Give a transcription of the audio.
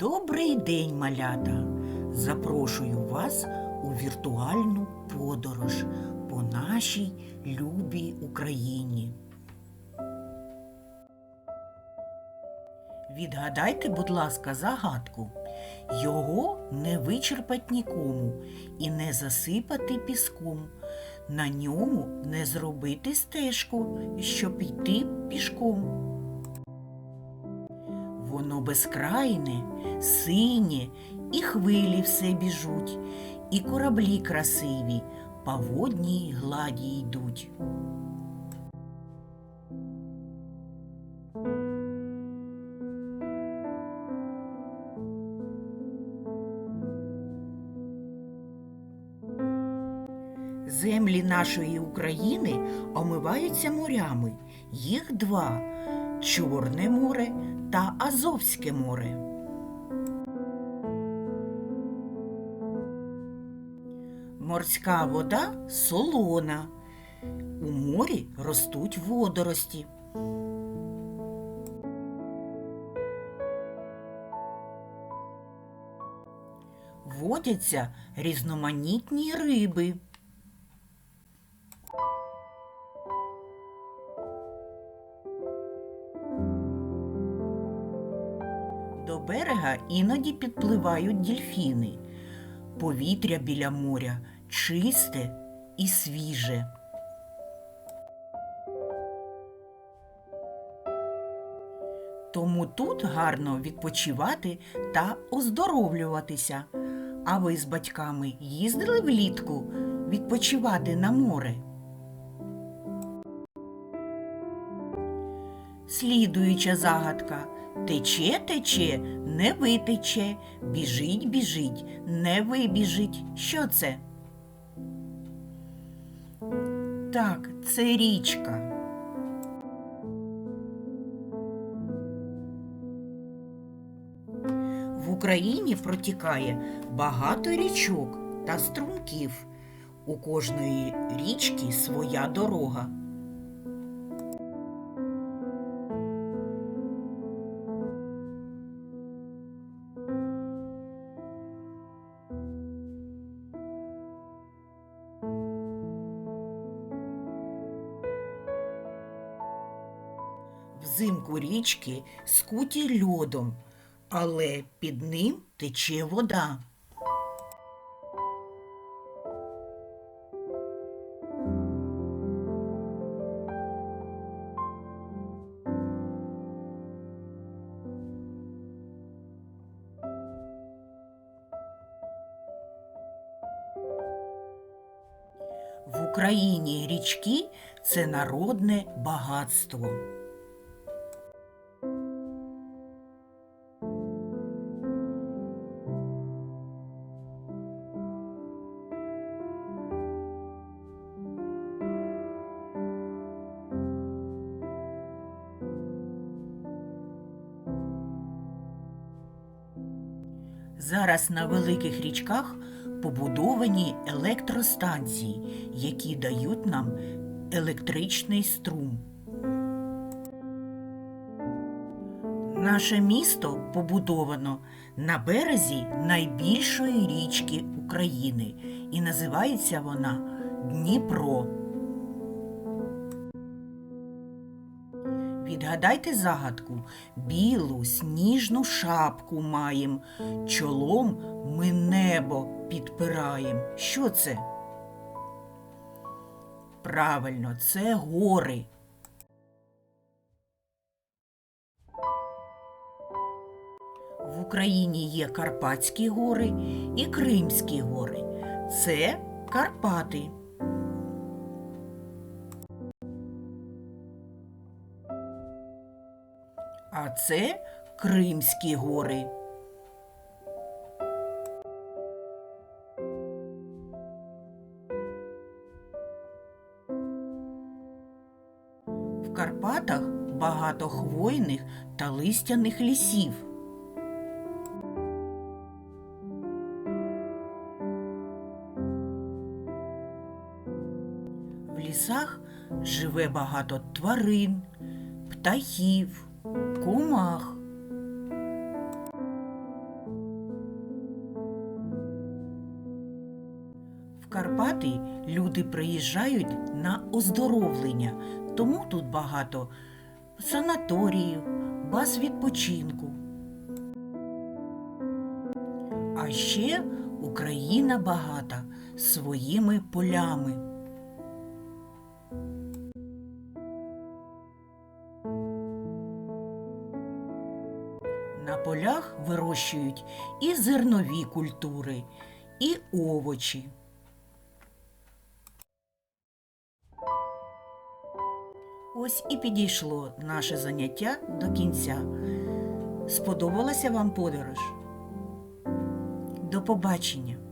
Добрий день, малята! Запрошую вас у віртуальну подорож по нашій любій Україні. Відгадайте, будь ласка, загадку. Його не вичерпать нікому і не засипати піском. На ньому не зробити стежку, щоб йти пішком. Воно безкрайне, синє, і хвилі все біжуть, і кораблі красиві по водній гладі йдуть. Землі нашої України омиваються морями. Їх два Чорне море та Азовське море. Морська вода солона. У морі ростуть водорості. Водяться різноманітні риби. До берега іноді підпливають дільфіни. Повітря біля моря чисте і свіже. Тому тут гарно відпочивати та оздоровлюватися. А ви з батьками їздили влітку відпочивати на море? Слідуюча загадка. Тече, тече, не витече, біжить, біжить, не вибіжить. Що це? Так, це річка. В Україні протікає багато річок та струмків. У кожної річки своя дорога. Взимку річки скуті льодом, але під ним тече вода. В Україні річки це народне багатство. Зараз на великих річках побудовані електростанції, які дають нам електричний струм. Наше місто побудовано на березі найбільшої річки України і називається вона Дніпро. Відгадайте загадку. Білу сніжну шапку маєм, чолом ми небо підпираєм. Що це? Правильно, це гори. В Україні є Карпатські гори і Кримські гори. Це Карпати. Це Кримські гори. В Карпатах багато хвойних та листяних лісів. В лісах живе багато тварин, птахів, комах. В Карпати люди приїжджають на оздоровлення, тому тут багато санаторіїв, баз відпочинку. А ще Україна багата своїми полями. Полях вирощують і зернові культури, і овочі. Ось і підійшло наше заняття до кінця. Сподобалася вам подорож? До побачення!